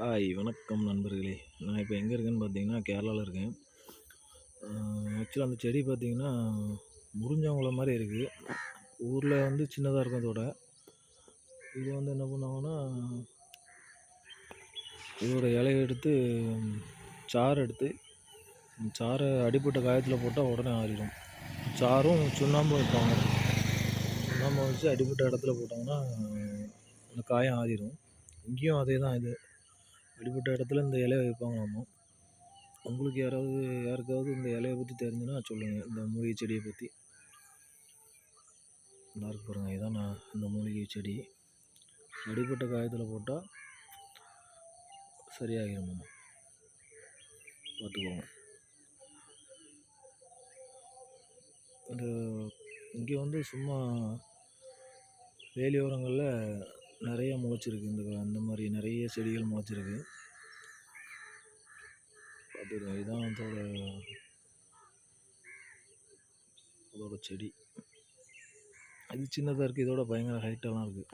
Hi வணக்கம் நண்பர்களே. நான் இப்போ எங்கே இருக்கேன்னு பார்த்தீங்கன்னா கேரளாவில் இருக்கேன். ஆக்சுவலாக அந்த செடி பார்த்தீங்கன்னா முறிஞ்சவங்கள மாதிரி இருக்குது ஊரில் வந்து சின்னதாக இருக்கும் அதோட. இது வந்து என்ன பண்ணுவாங்கன்னா இதோட இலைய எடுத்து சாறு எடுத்து சாறு அடிப்பட்ட காயத்தில் போட்டால் உடனே ஆறிடும். சாறும் சுண்ணாம்பும் வைப்பாங்க சுண்ணாம்பு வச்சு அடிப்பட்ட இடத்துல போட்டாங்கன்னா அந்த காயம் ஆறிடும். இங்கேயும் அதே தான் இது. அடிப்பட்ட இடத்துல இந்த இலைய வைப்பாங்களாமா உங்களுக்கு யாராவது யாருக்காவது இந்த இலைய பற்றி தெரிஞ்சுன்னா சொல்லுங்கள் இந்த மூலிகை செடியை பற்றி நல்லா இருக்கு பாருங்கள் இதான் நான் இந்த மூலிகை செடி. அடிப்பட்ட காயத்தில் போட்டால் சரியாகிருமாம் பார்த்துக்கோங்க. இந்த இங்கே வந்து சும்மா வேலியோரங்களில் முளைச்சிருக்கு இந்த அந்த மாதிரி நிறைய செடிகள் முளைச்சிருக்கு. பார்த்துருக்கோம் இதுதான் அதோட அதோட செடி. இது சின்னதாக இருக்குது இதோட பயங்கர ஹைட்டெல்லாம் இருக்குது